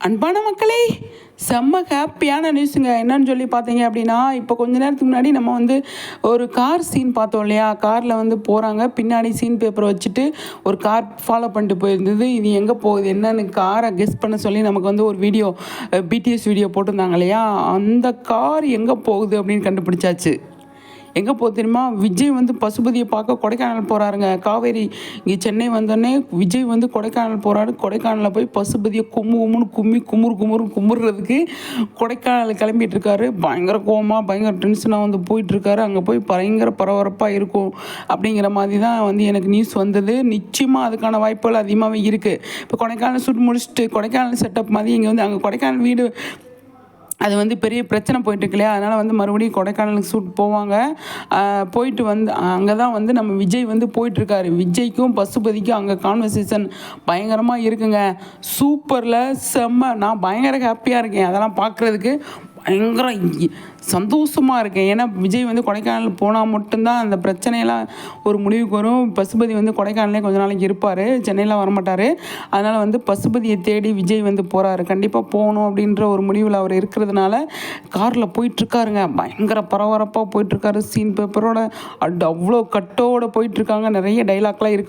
அன்பான மக்களே செம்ம ஹாப்பியான நியூஸுங்க என்னன்னு சொல்லி பார்த்தீங்க அப்படின்னா இப்போ கொஞ்ச நேரத்துக்கு முன்னாடி நம்ம வந்து ஒரு கார் சீன் பார்த்தோம் இல்லையா? காரில் வந்து போகிறாங்க பின்னாடி சீன் பேப்பர் வச்சுட்டு ஒரு கார் ஃபாலோ பண்ணிட்டு போயிருந்தது. இது எங்கே போகுது? என்னன்னு காரை கெஸ் பண்ண சொல்லி நமக்கு வந்து ஒரு வீடியோ பிடிஎஸ் வீடியோ போட்டிருந்தாங்க இல்லையா? அந்த கார் எங்கே போகுது அப்படின்னு கண்டுபிடிச்சாச்சு. எங்கே போகுது தெரியுமா? விஜய் வந்து பசுபதியை பார்க்க கொடைக்கானல் போகிறாருங்க காவேரி இங்கே சென்னை வந்தோடனே விஜய் வந்து கொடைக்கானல் போகிறாரு கொடைக்கானலில் போய் பசுபதியை கும்மு கும்முன்னு கும்மி குமுறு குமுறு குமுறுறதுக்கு கொடைக்கானல் கிளம்பிட்டு இருக்காரு. பயங்கர கோவமாக பயங்கர டென்ஷனாக வந்து போயிட்டுருக்காரு அங்கே போய் பயங்கர பரபரப்பாக இருக்கும் அப்படிங்கிற மாதிரி தான் வந்து எனக்கு நியூஸ் வந்தது. நிச்சயமாக அதுக்கான வாய்ப்புகள் அதிகமாகவே இருக்குது இப்போ கொடைக்கானல் சுட்டு முடிச்சுட்டு கொடைக்கானல் செட்டப் மாதிரி இங்கே வந்து அங்கே கொடைக்கானல் வீடு அது வந்து பெரிய பிரச்சனை போயிட்டுருக்கு இல்லையா அதனால் வந்து மறுபடியும் கொடைக்கானலுக்கு சூட் போவாங்க. போயிட்டு வந்து அங்கே தான் வந்து நம்ம விஜய் வந்து போயிட்டுருக்காரு. விஜய்க்கும் பசுபதிக்கும் அங்கே கான்வர்சேஷன் பயங்கரமாக இருக்குங்க. சூப்பரில் செம்ம நான் பயங்கர ஹாப்பியாக இருக்கேன். அதெல்லாம் பார்க்குறதுக்கு பயங்கர சந்தோஷமாக இருக்கேன். ஏன்னா விஜய் வந்து கொடைக்கானல் போனால் மட்டும்தான் அந்த பிரச்சனையெல்லாம் ஒரு முடிவுக்கு வரும். பசுபதி வந்து கொடைக்கானலே கொஞ்ச நாளைக்கு இருப்பார். சென்னையில் வரமாட்டார். அதனால் வந்து பசுபதியை தேடி விஜய் வந்து போகிறாரு கண்டிப்பாக போகணும் அப்படின்ற ஒரு முடிவில் அவர் இருக்கிறதுனால காரில் போயிட்டுருக்காருங்க. பயங்கர பரபரப்பாக போயிட்டுருக்காரு. சீன் பேப்பரோட அட் அவ்வளோ கட்டோட போயிட்டுருக்காங்க. நிறைய டைலாக்லாம் இருக்குது